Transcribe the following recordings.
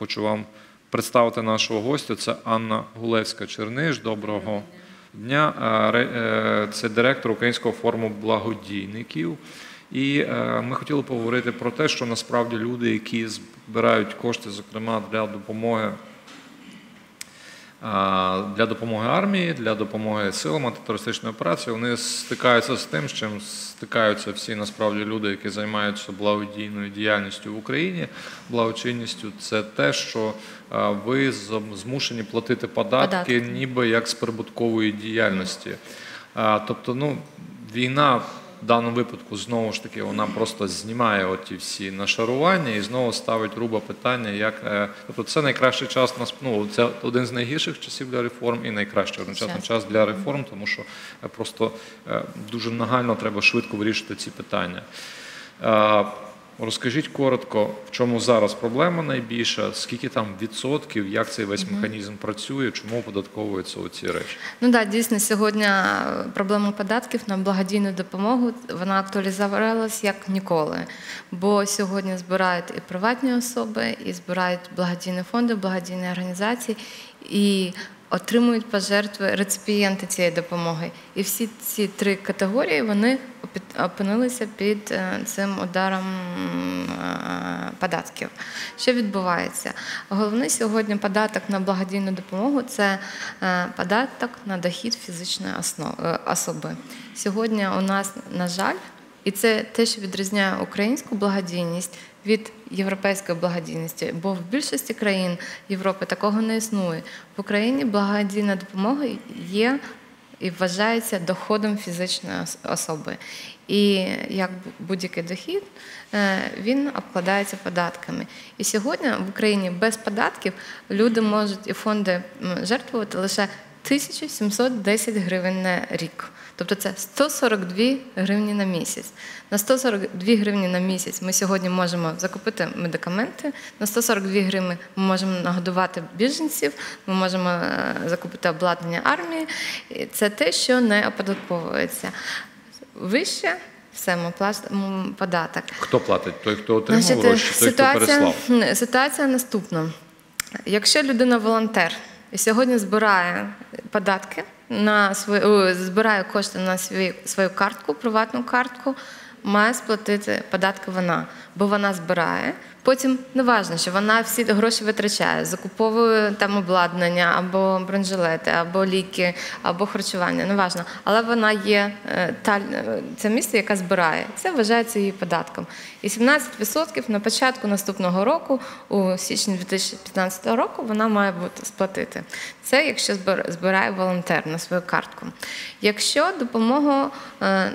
хочу вам представити нашого гостя. Це Анна Гулевська-Черниш. Доброго дня. Е, е, Це директор Українського форуму благодійників. І е, ми хотіли поговорити про те, що насправді люди, які збирають кошти, зокрема для допомоги для допомоги армії, для допомоги силам антитерористичної операції, вони стикаються з тим, з чим стикаються всі насправді люди, які займаються благодійною діяльністю в Україні, благочинністю. Це те, що ви змушені платити податки, Податки. ніби як з прибуткової діяльності. Тобто, ну, війна в даному випадку знову ж таки вона просто знімає оті всі нашарування і знову ставить руба питання, як е, тобто це найкращий час нас ну, це один з найгірших часів для реформ і найкращий одночасно Час. час для реформ, тому що е, просто е, дуже нагально треба швидко вирішити ці питання. Розкажіть коротко, в чому зараз проблема найбільша, скільки там відсотків, як цей весь механізм працює, чому оподатковуються оці речі? Ну так, дійсно, сьогодні е, проблема податків на благодійну допомогу вона актуалізувалась як ніколи. Бо сьогодні збирають і приватні особи, і збирають благодійні фонди, благодійні організації, і отримують пожертви реципієнти цієї допомоги. І всі ці три категорії вони опинилися під е, цим ударом е, податків. Що відбувається? Головний сьогодні податок на благодійну допомогу це е, податок на дохід фізичної особи. Сьогодні у нас, на жаль, і це те, що відрізняє українську благодійність від європейської благодійності, бо в більшості країн Європи такого не існує. В Україні благодійна допомога є і вважається доходом фізичної особи. І як будь-який дохід, е, він обкладається податками. І сьогодні в Україні без податків люди можуть і фонди жертвувати лише 1710 гривень на рік. Тобто це 142 гривні на місяць. На 142 гривні на місяць ми сьогодні можемо закупити медикаменти. На 142 гривні ми можемо нагодувати біженців, ми можемо е, закупити обладнання армії. І Це те, що не оподатковується. Вище все ми платимо податок. Хто платить? Той, хто отримав Значить, гроші, той, хто переслав. ситуація наступна. Якщо людина волонтер сьогодні збирає податки на свою, збирає кошти на свою, свою картку, приватну картку, має сплатити податки вона, бо вона збирає. Потім не важливо, що вона всі гроші витрачає, закуповує там обладнання, або бронежилети, або ліки, або харчування, не важливо. Але вона є е, та е, це місце, яка збирає. Це вважається її податком. І 17% на початку наступного року, у січні 2015 року, вона має бути сплатити. Це якщо збир- збирає волонтер на свою картку. Якщо допомогу е,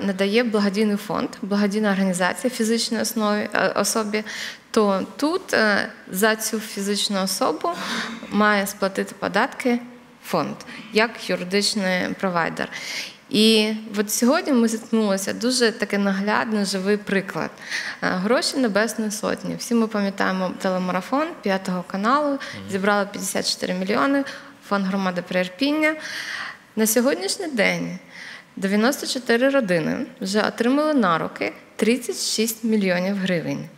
надає благодійний фонд, благодійна організація фізичної основі е, особі, то тут е, за цю фізичну особу має сплатити податки фонд як юридичний провайдер. І от сьогодні ми зіткнулися дуже такий наглядний живий приклад. Е, Гроші Небесної Сотні. Всі ми пам'ятаємо телемарафон п'ятого каналу, зібрали 54 мільйони, фонд громади Приірпіння. На сьогоднішній день 94 родини вже отримали на руки 36 мільйонів гривень.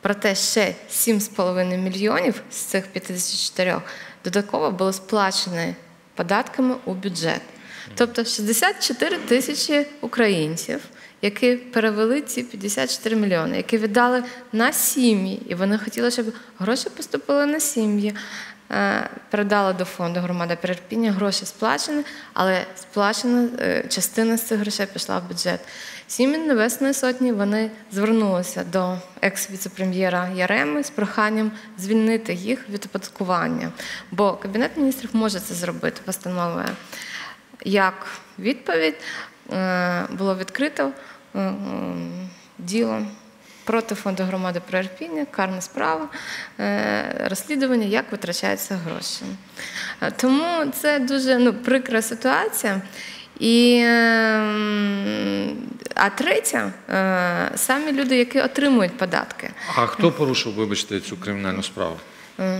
Проте ще 7,5 мільйонів з цих 54 додатково було сплачені податками у бюджет. Тобто 64 тисячі українців, які перевели ці 54 мільйони, які віддали на сім'ї, і вони хотіли, щоб гроші поступили на сім'ї. Е, Передали до фонду громада Перерпіння, гроші сплачені, але сплачена е, частина з цих грошей пішла в бюджет. Сім'ї Небесної Сотні вони звернулися до екс-віцепрем'єра Яреми з проханням звільнити їх від оподаткування. Бо Кабінет міністрів може це зробити постановою. Як відповідь е, було відкрито діло проти фонду громади Приірпіння, карна справа, е, розслідування, як витрачаються гроші. Е, Тому це дуже ну, прикра ситуація. І, ем, а третя е, самі люди, які отримують податки. А хто порушив, вибачте, цю кримінальну справу?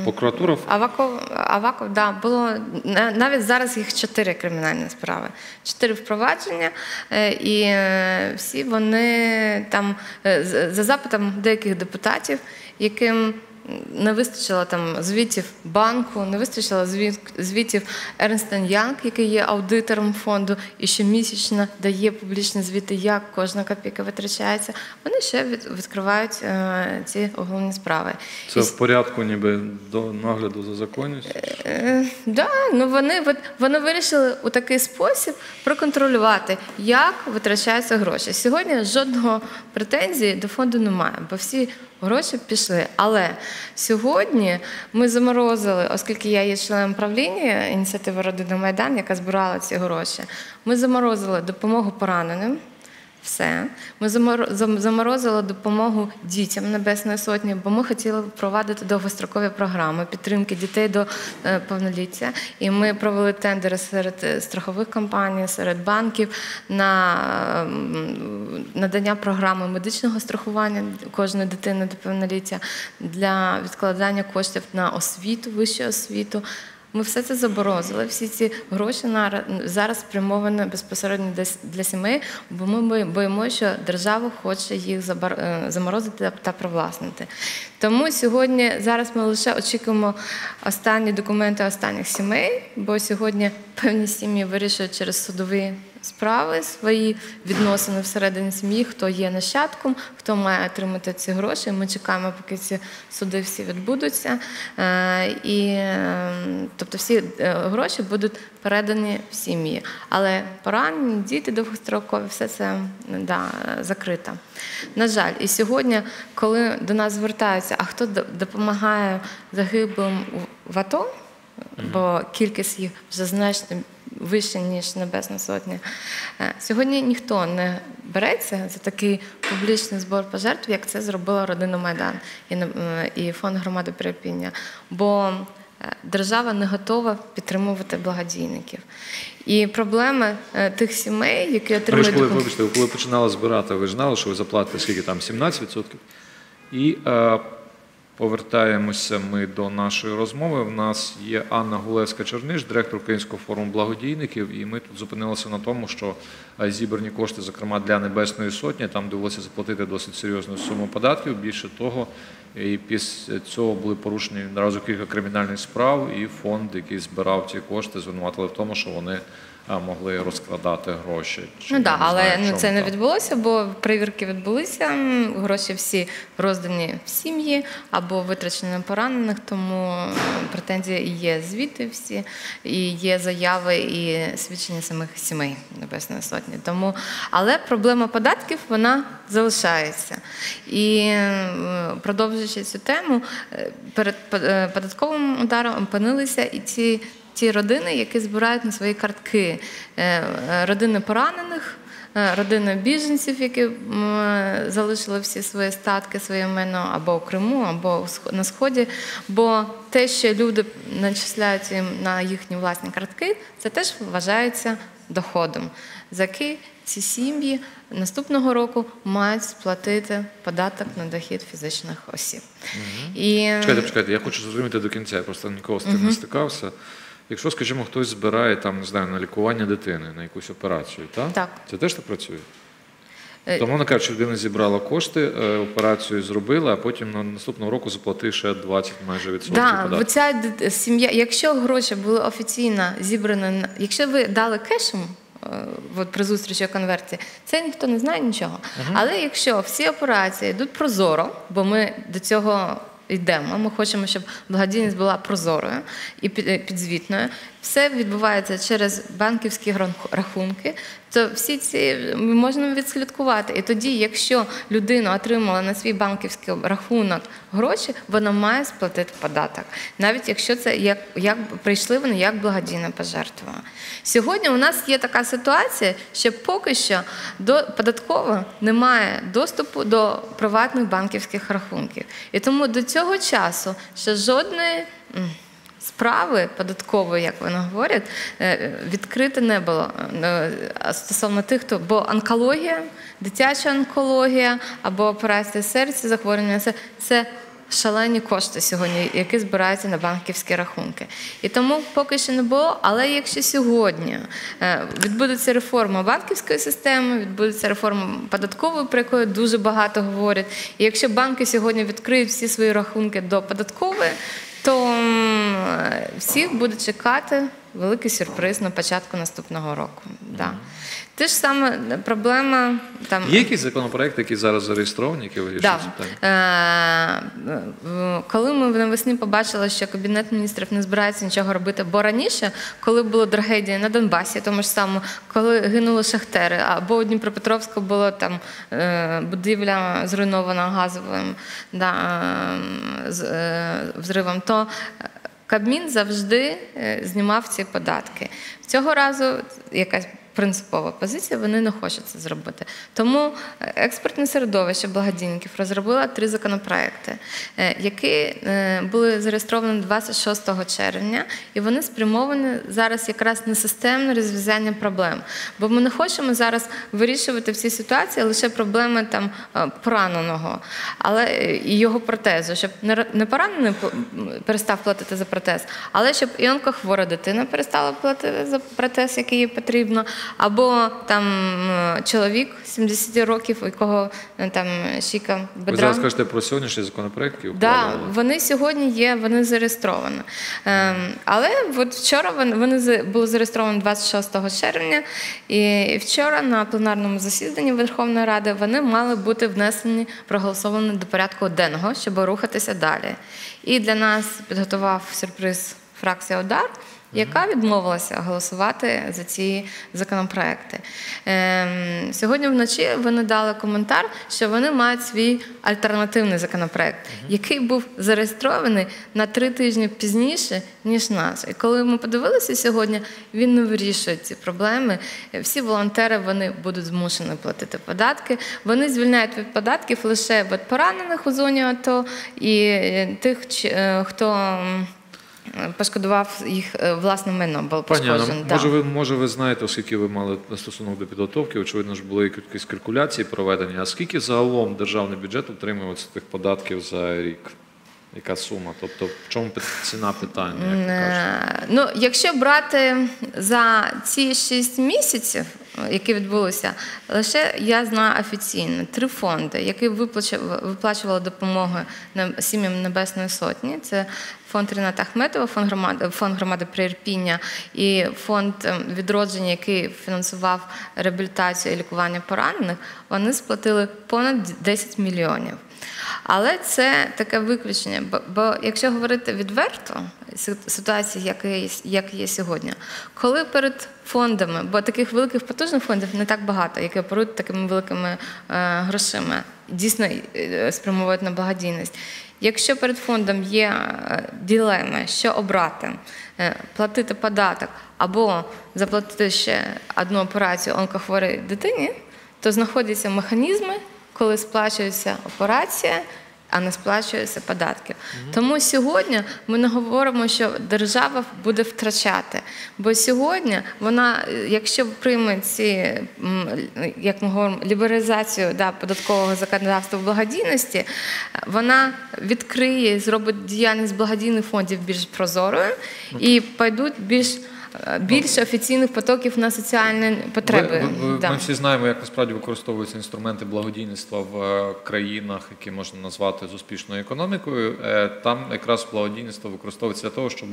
Прокуратура? Аваков, Аваков, да, було на- навіть зараз їх чотири кримінальні справи, чотири впровадження, е, і е, всі вони там е, за запитом деяких депутатів, яким не вистачило там звітів банку, не вистачило звіт, звітів Ернстен Янг, який є аудитором фонду, і щомісячно дає публічні звіти, як кожна копійка витрачається. Вони ще від, відкривають е, ці головні справи. Це І в порядку, ніби до нагляду за законністю. Е, да, ну вони, вони вирішили у такий спосіб проконтролювати, як витрачаються гроші. Сьогодні жодного претензії до фонду немає, бо всі гроші пішли. Але сьогодні ми заморозили, оскільки я є членом правління ініціативи Родина Майдан, яка збирала ці гроші, ми заморозили допомогу пораненим. Все. Ми замор- заморозили допомогу дітям Небесної Сотні, бо ми хотіли впровадити довгострокові програми підтримки дітей до е, повноліття. І ми провели тендери серед е, страхових компаній, серед банків на надання програми медичного страхування кожної дитини до повноліття для відкладання коштів на освіту, вищу освіту. Ми все це заборозили. Всі ці гроші зараз спрямовані безпосередньо для, сімей, бо ми бої- боїмося, що держава хоче їх е, заморозити та привласнити. Тому сьогодні зараз ми лише очікуємо останні документи останніх сімей, бо сьогодні певні сім'ї вирішують через судові справи свої відносини всередині сім'ї, хто є нащадком, хто має отримати ці гроші. Ми чекаємо, поки ці суди всі відбудуться. Е, І, е, тобто всі е, гроші будуть передані в сім'ї. Але поранені, діти довгострокові, все це да, закрито. На жаль, і сьогодні, коли до нас звертаються, а хто до- допомагає загиблим в- в АТО, бо кількість їх вже значно вища, ніж Небесна Сотня. Е, Сьогодні ніхто не береться за такий публічний збор пожертв, як це зробила родина Майдан і, е, фонд громади Перепіння. Бо е, держава не готова підтримувати благодійників. І проблеми тих сімей, які отримують коли, вибачте, коли починали збирати, ви ж знали, що ви заплатите скільки там 17%. І е, повертаємося ми до нашої розмови. В нас є Анна Гулевська-Черниш, директор Українського форуму благодійників. І ми тут зупинилися на тому, що е, зібрані кошти, зокрема для Небесної Сотні, там довелося заплатити досить серйозну суму податків. Більше того, і після цього були порушені одразу кілька кримінальних справ, і фонд, який збирав ці кошти, звинуватили в тому, що вони могли розкрадати гроші. Чи Ну так, але знаю, ну, це не відбулося, бо перевірки відбулися. Гроші всі роздані в сім'ї або витрачені на поранених, тому претензії є звіти всі, і є заяви і свідчення самих сімей Небесної Сотні. Тому, але проблема податків вона залишається. І продовжуючи цю тему, е, перед е, податковим ударом опинилися і ці. Ті родини, які збирають на свої картки, Е, е, родини поранених, е, родини біженців, які залишили всі свої статки, своє майно або у Криму, або на Сході. Бо те, що люди начисляють їм на їхні власні картки, це теж вважається доходом, за який ці сім'ї наступного року мають сплатити податок на дохід фізичних осіб. І Чекайте, почекайте, я хочу зрозуміти до кінця, я просто ніколи з цим не стикався. Якщо, скажімо, хтось збирає там, не знаю, на лікування дитини, на якусь операцію, так? Так. Це теж так працює? Е, Тому вона каже, що людина зібрала кошти, е, операцію зробила, а потім на наступного року заплатив ще 20 майже відсотків Да, бо ця сім'я, якщо гроші були офіційно зібрані, на- якщо ви дали кешем. е, От при зустрічі конверті, це ніхто не знає нічого. Але якщо всі операції йдуть прозоро, бо ми до цього йдемо, ми хочемо, щоб благодійність була прозорою і е, підзвітною, все відбувається через банківські рахунки, то всі ці можемо відслідкувати. І тоді, якщо людина отримала на свій банківський рахунок гроші, вона має сплатити податок, навіть якщо це як, як прийшли вони як благодійна пожертва. Сьогодні у нас є така ситуація, що поки що до податково немає доступу до приватних банківських рахунків. І тому до цього часу ще жодної. Справи податкової, як вони говорять, е, відкрити не було е, стосовно тих, хто бо онкологія, дитяча онкологія або операція серця, захворювання це, шалені кошти сьогодні, які збираються на банківські рахунки. І тому поки що не було. Але якщо сьогодні е, відбудеться реформа банківської системи, відбудеться реформа податкової, про яку дуже багато говорять. І якщо банки сьогодні відкриють всі свої рахунки до податкової, е, всіх буде чекати великий сюрприз на початку наступного року. Да. Те ж саме проблема там. Є якісь законопроекти, які зараз зареєстровані, які вирішують Да. питання? Е, Коли ми навесні побачили, що Кабінет міністрів не збирається нічого робити, бо раніше, коли була трагедія на Донбасі, тому ж самому, коли гинули шахтери, або у Дніпропетровську було там е, будівля зруйнована газовим да, е, е, взривом, то Кабмін завжди е, знімав ці податки. Цього разу якась принципова позиція, вони не хочуть це зробити. Тому е, експертне середовище благодійників розробило три законопроекти, е, які е, були зареєстровані 26 червня, і вони спрямовані зараз якраз на системне розв'язання проблем. Бо ми не хочемо зараз вирішувати всі ситуації, лише проблеми там пораненого, але і його протезу, щоб не ра- поранений перестав платити за протез, але щоб і онкохвора дитина перестала платити за протез, який їй потрібно, або там чоловік 70 років, у якого е, там щіка бедра. Ви зараз кажете про сьогоднішній законопроект, який Да, вони сьогодні є, вони зареєстровані. Ем, але от вчора вони, вони були зареєстровані 26 червня, і вчора на пленарному засіданні Верховної Ради вони мали бути внесені, проголосовані до порядку денного, щоб рухатися далі. І для нас підготував сюрприз фракція Удар. Яка відмовилася голосувати за ці законопроекти. Ем, сьогодні вночі вони дали коментар, що вони мають свій альтернативний законопроект, який був зареєстрований на три тижні пізніше, ніж нас. І коли ми подивилися сьогодні, він не вирішує ці проблеми. Всі волонтери вони будуть змушені платити податки. Вони звільняють від податків лише від поранених у зоні АТО і е, тих, е, хто. Пошкодував їх е, власне майно було Пані пошкоджено. да. може ви, може ви знаєте, оскільки ви мали стосунок до підготовки, очевидно ж були якісь калькуляції проведені. А скільки загалом державний бюджет отримує з тих податків за рік? Яка сума? Тобто, в чому ціна питання? Як ви кажете? Е, Ну, якщо брати за ці шість місяців, е, які відбулися, лише я знаю офіційно три фонди, які виплачували, виплачували допомогу на сім'ям Небесної Сотні. Це фонд Ріната Ахметова, фонд громади, фонд громади Приірпіння і фонд е, відродження, який фінансував реабілітацію і лікування поранених. Вони сплатили понад 10 мільйонів. Але це таке виключення. Бо, бо якщо говорити відверто, си- ситуація, яка є, як є сьогодні, коли перед фондами, бо таких великих потужних фондів не так багато, які оперують такими великими е, грошима, дійсно е, спрямовують на благодійність. Якщо перед фондом є е, ділеми, що обрати, платити податок або заплатити ще одну операцію онкохворій дитині, то знаходяться механізми, коли сплачується операція, а не сплачуються податки. Тому сьогодні ми не говоримо, що держава буде втрачати. Бо сьогодні вона, якщо прийме ці, як ми говоримо, лібералізацію да, податкового законодавства в благодійності, вона відкриє, зробить діяльність благодійних фондів більш прозорою і пойдуть більш. Більше офіційних потоків на соціальні потреби. Ви- ви- Да. Ми всі знаємо, як насправді використовуються інструменти благодійництва в е, країнах, які можна назвати з успішною економікою. Е, Там якраз благодійництво використовується для того, щоб,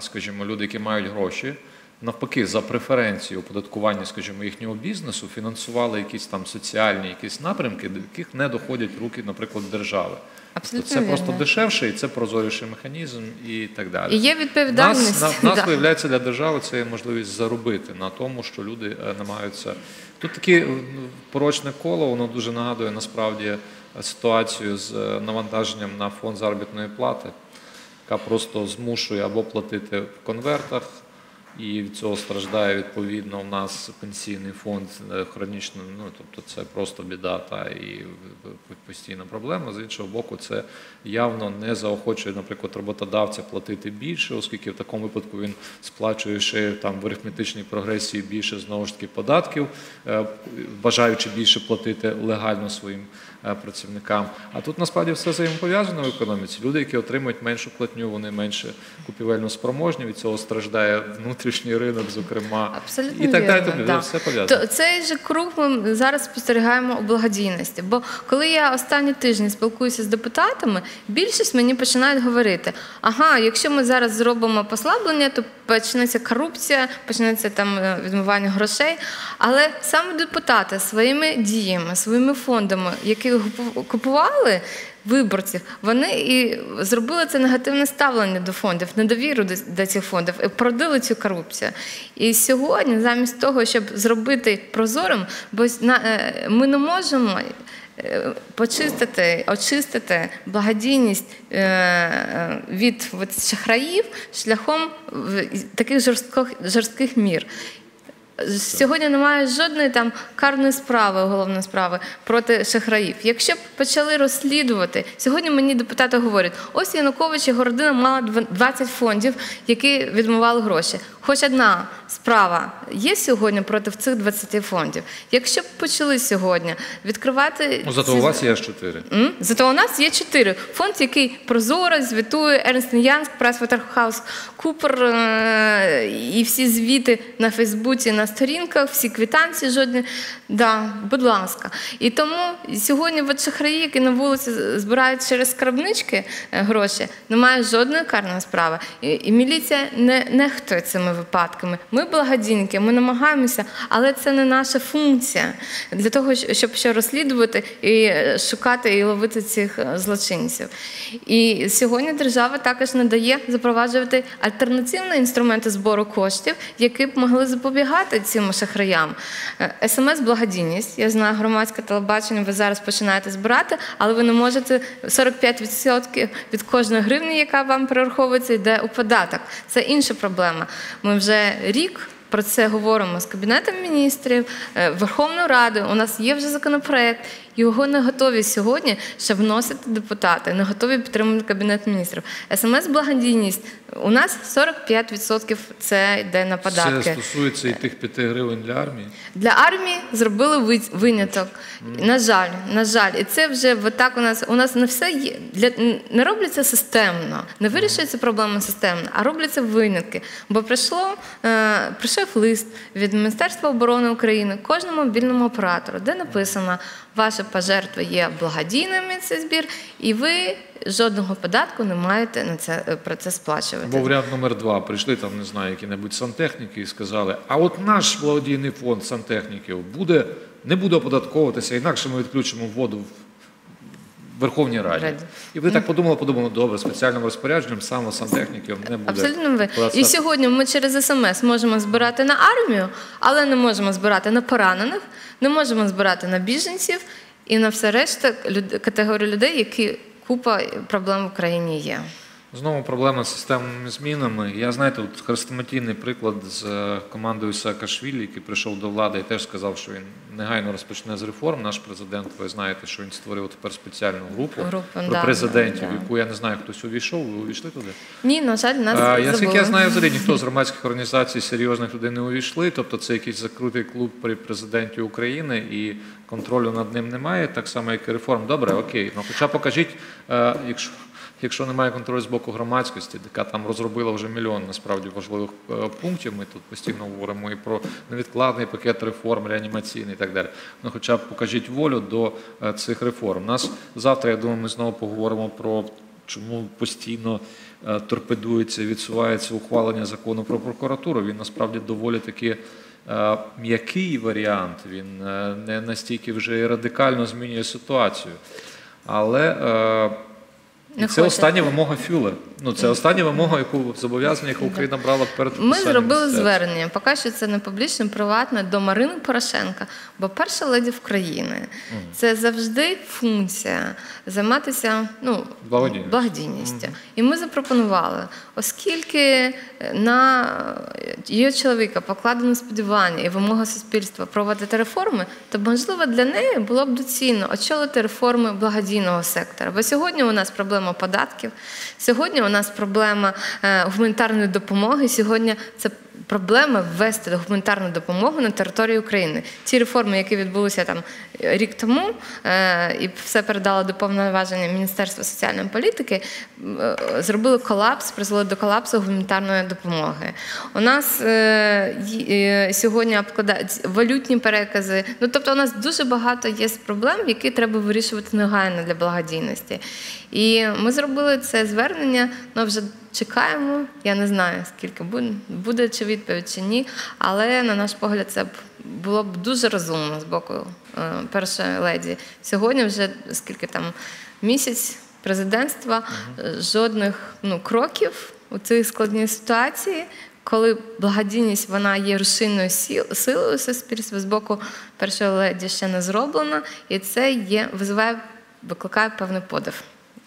скажімо, люди, які мають гроші, навпаки, за преференцію оподаткування, скажімо, їхнього бізнесу, фінансували якісь там соціальні якісь напрямки, до яких не доходять руки, наприклад, держави. Абсолютно Тобто це просто дешевше, і це прозоріший механізм, і так далі. І є відповідальність. Нас, на, нас да. виявляється для держави це є можливість заробити на тому, що люди е, намагаються. Тут таке порочне коло, воно дуже нагадує насправді е, ситуацію з е, навантаженням на фонд заробітної плати, яка просто змушує або платити в конвертах, і від цього страждає відповідно у нас пенсійний фонд е, хронічно. Ну тобто це просто біда та і постійна проблема. З іншого боку, це явно не заохочує, наприклад, роботодавця платити більше, оскільки в такому випадку він сплачує ще там в арифметичній прогресії більше знову ж таки податків, е, бажаючи більше платити легально своїм е, працівникам. А тут насправді все взаємопов'язано в економіці. Люди, які отримують меншу платню, вони менше купівельно спроможні. Від цього страждає внутрішній ринок, зокрема, Абсолютно і так далі. вірно, Тобто все пов'язано. То цей же круг ми зараз спостерігаємо у благодійності. Бо коли я останні тижні спілкуюся з депутатами, більшість мені починають говорити: ага, якщо ми зараз зробимо послаблення, то почнеться корупція, почнеться там е, відмивання грошей. Але саме депутати своїми діями, своїми фондами, які купу- купували. Виборців вони і зробили це негативне ставлення до фондів, недовіру до, до цих фондів, і породили цю корупцію. І сьогодні, замість того, щоб зробити прозорим, бо е, ми не можемо е, почистити, очистити благодійність е, від шахраїв шляхом таких жорстких, жорстких мір. Сьогодні немає жодної там карної справи, головної справи проти шахраїв. Якщо б почали розслідувати, сьогодні мені депутати говорять: ось Янукович і Городина мала дв- 20 фондів, які відмивали гроші. Хоч одна справа є сьогодні проти цих 20 фондів. Якщо б почали сьогодні відкривати Ну, зато ці- у вас є чотири. Зато у нас є чотири. Фонд, який прозоро звітує Ернст Янг, Прайсватерхаус, Купер е, і всі звіти на Фейсбуці, на сторінках, всі квитанції жодні. Да, будь ласка. І тому сьогодні от шахраї, які на вулиці збирають через скарбнички е, гроші, немає жодної карної справи. І, і міліція не нехтує цими випадками. Ми благодійники, ми намагаємося, але це не наша функція для того, щоб ще розслідувати і е, шукати і ловити цих е, злочинців. І сьогодні держава також надає запроваджувати альтернативні інструменти збору коштів, які б могли запобігати цим шахраям. Е, СМС-благодійність. Я знаю, громадське телебачення ви зараз починаєте збирати, але ви не можете 45% від кожної гривні, яка вам перераховується, йде у податок. Це інша проблема. Ми вже рік. Про це говоримо з Кабінетом міністрів, е, Верховною Радою. У нас є вже законопроект. Його не готові сьогодні ще вносити депутати, не готові підтримувати Кабінет міністрів. СМС-благодійність. У нас 45% це йде на податки. Це стосується і тих п'яти гривень для армії. Для армії зробили ви- виняток. На жаль, на жаль, і це вже так у нас у нас не все є для не робляться системно, не вирішується проблема системно, а робляться винятки. Бо прийшло е, прийшов лист від Міністерства оборони України кожному мобільному оператору, де написано, ваші пожертви є благодійними цей збір, і ви жодного податку не маєте на це е, про це сплачувати. Або варіант номер два. Прийшли там, не знаю, які-небудь сантехніки і сказали, а от наш благодійний фонд сантехніків буде, не буде оподатковуватися, інакше ми відключимо воду в Верховній Раді. Раді. І ви так подумали, подумали, добре, спеціальним розпорядженням саме сантехніків не буде. Абсолютно ви. І сьогодні ми через СМС можемо збирати на армію, але не можемо збирати на поранених, не можемо збирати на біженців і на все решта люд- категорії людей, які купа проблем в Україні є. Знову проблема з системними змінами. Я знаєте, от хрестоматійний приклад з е, командою Саакашвілі, який прийшов до влади і теж сказав, що він негайно розпочне з реформ. Наш президент, ви знаєте, що він створив тепер спеціальну групу, Групу, про да, президентів, да. яку я не знаю, хтось увійшов. Ви увійшли туди? Ні, на жаль, нас А, Я скільки забули. я знаю, взагалі ніхто з громадських організацій серйозних туди не увійшли. Тобто це якийсь закритий клуб при президенті України і контролю над ним немає, так само, як і реформ. Добре, окей. Ну хоча покажіть, е, якщо. Якщо немає контролю з боку громадськості, яка там розробила вже мільйон насправді важливих е, пунктів, ми тут постійно говоримо і про невідкладний пакет реформ, реанімаційний і так далі. Ну, хоча б покажіть волю до е, цих реформ. Нас завтра, я думаю, ми знову поговоримо про чому постійно е, торпедується, відсувається ухвалення закону про прокуратуру. Він насправді доволі таки м'який варіант. Він не настільки вже і радикально змінює ситуацію. Але Не це остання вимога Фюле. Ну, це остання вимога, яку зобов'язання, яку Україна брала перед Ми зробили звернення. Поки що це не публічне, приватне до Марини Порошенка, бо перша леді в країни. Це завжди функція займатися ну, Благодійністю. благодійністю. І ми запропонували, оскільки на її чоловіка покладено сподівання і вимога суспільства проводити реформи, то можливо для неї було б доцільно очолити реформи благодійного сектора. Бо сьогодні у нас проблема податків, сьогодні у нас проблема е, гуманітарної допомоги. Сьогодні це проблема ввести гуманітарну допомогу на територію України. Ті реформи, які відбулися там рік тому, е, і все передало до повноваження Міністерства соціальної політики, е, зробили колапс, призвели до колапсу гуманітарної допомоги. У нас е, е, сьогодні обкладають валютні перекази. Ну тобто, у нас дуже багато є проблем, які треба вирішувати негайно для благодійності. І ми зробили це звернення. Ну вже чекаємо. Я не знаю, скільки буде, буде чи відповідь, чи ні. Але на наш погляд, це б було б дуже розумно з боку е, першої леді. Сьогодні вже скільки там місяць президентства, е, жодних ну, кроків у цій складній ситуації. Коли благодійність вона є рушійною силою суспільства з боку першої леді ще не зроблена, і це є визиває, викликає певний подив.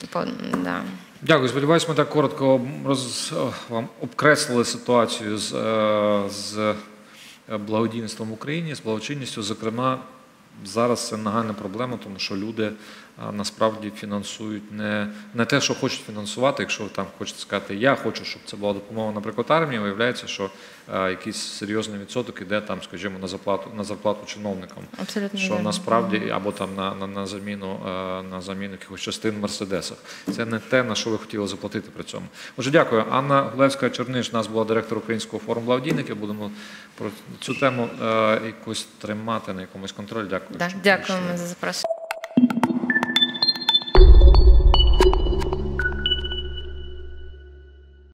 По- Да. Дякую. Сподіваюсь, ми так коротко роз, вам обкреслили ситуацію з, е, з е, благодійництвом в Україні, з благочинністю. Зокрема, зараз це нагальна проблема, тому що люди насправді фінансують не, не те, що хочуть фінансувати. Якщо ви там хочете сказати, я хочу, щоб це була допомога, наприклад, армії, виявляється, що е, якийсь серйозний відсоток іде там, скажімо, на зарплату на зарплату чиновникам. Абсолютно що насправді або там на, на, на заміну е, на заміну якихось частин в мерседесах. Це не те, на що ви хотіли заплатити при цьому. Отже, дякую. Анна Гулевська Черниш, у нас була директор Українського форуму благодійників. Будемо про цю тему е, якось тримати на якомусь контролі. Дякую. Да. Дякуємо за запрошення.